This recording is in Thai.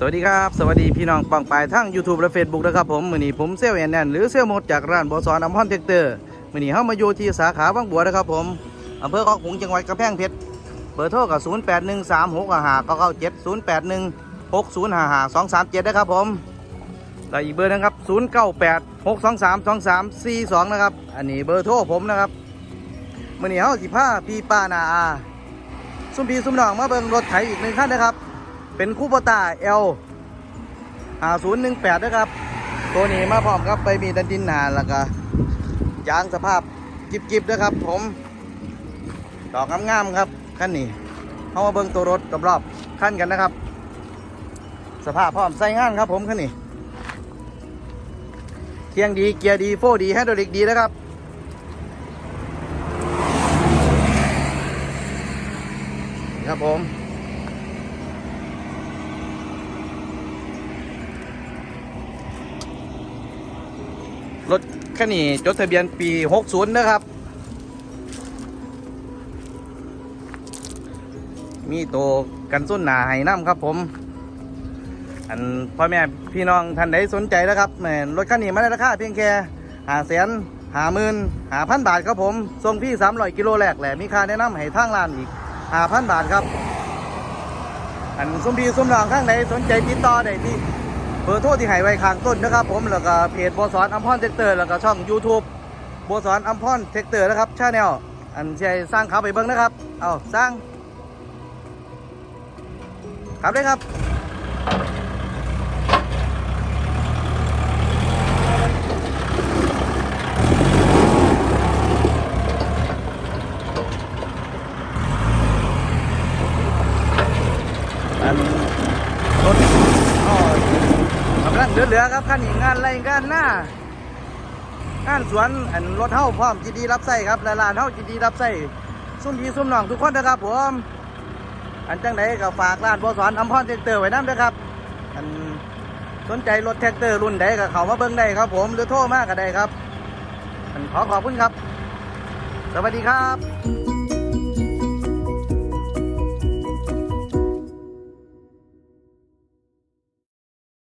สวัสดีครับ สวัสดีพี่น้องปังปายทั้ง YouTube และ Facebook นะครับผมมือนี้ผมเซลแอนแนนหรือเซลมดจากร้านบอสอนอัมพอนเทคเตอร์มือนี้เข้ามาอยู่ที่สาขาบางบัวนะครับผมอำเภอคลองขุงจังหวัดกำแพงเพชรเบอร์โทรกับ0 8 1 3 6 5 9 9 7 0 8 1 6 0 5 5 2 3 7นะครับผมแล้วอีกเบอร์นึงครับ 0 9 8 6 2 3 2 3 4 2 นะครับ อันนี้เบอร์โทรผมนะครับมือนี้เข้าสิผ้าพี่ป้านาอาซุ่มพีซุ่มน้องมาเบิ่งรถไถอีกหนึ่งคันนะครับ เป็นคูปตาเอล5018นะครับ ตัวนี้มาพร้อมครับไปมีดันดินหนาแล้วก็ยางสภาพจิบๆนะครับ ผม ดอกงามๆครับขั้นนี้เข้ามาเบิ่งตัวรถรอบๆขั้นกันนะครับ สภาพพร้อมใส่งานครับ ผมขั้นนี้เคียงดีเกียร์ดีโฟดีไฮดรอลิกดีนะครับครับผม รถคันนี้จดทะเบียนปี 60 นะครับ มีตัวกันส้นหนาให้น้ำครับผม อันพ่อแม่พี่น้องท่านใดสนใจนะครับแหมรถคันนี้มาได้ราคาเพียงแค่หาแสนหาหมื่นหาพันบาทครับผมส่งพี่สามร้อยกิโลแรกแหละมีค่าแนะนำให้ทางร้านอีกหาพันบาทครับ อันสมพี่สมรองข้างใดสนใจติดต่อได้ที่ บอร์โทรที่ให้ไว้ข้างต้นนะครับ ผมแล้วก็เพจบัวสอนอัมพรเทคเตอร์แล้วก็ช่อง YouTube บัวสอนอัมพรเทคเตอร์นะครับชาแนลอันใช้สร้างเขาไปเบิ้งนะครับ เอาสร้างครับเลยครับอันรถอ๋อกำลัง เหลือๆครับขั้นนี้งานไรงานหน้างานสวนอันรถเฮาพร้อมจีดีรับใส่ครับละร้านเฮาจีดีรับใส่ซุ่มพีซุ่มหนองทุกคนนะครับผมอันจังไดก็ฝากร้านบสอนอัมพรเทคเตอร์ไว้น้ำด้วยครับอันสนใจรถแท็กเตอร์รุ่นใดก็เข้ามาเบิ่งได้ครับผมหรือโทรมาก็ได้ครับอันขอขอบคุณครับ สวัสดีครับ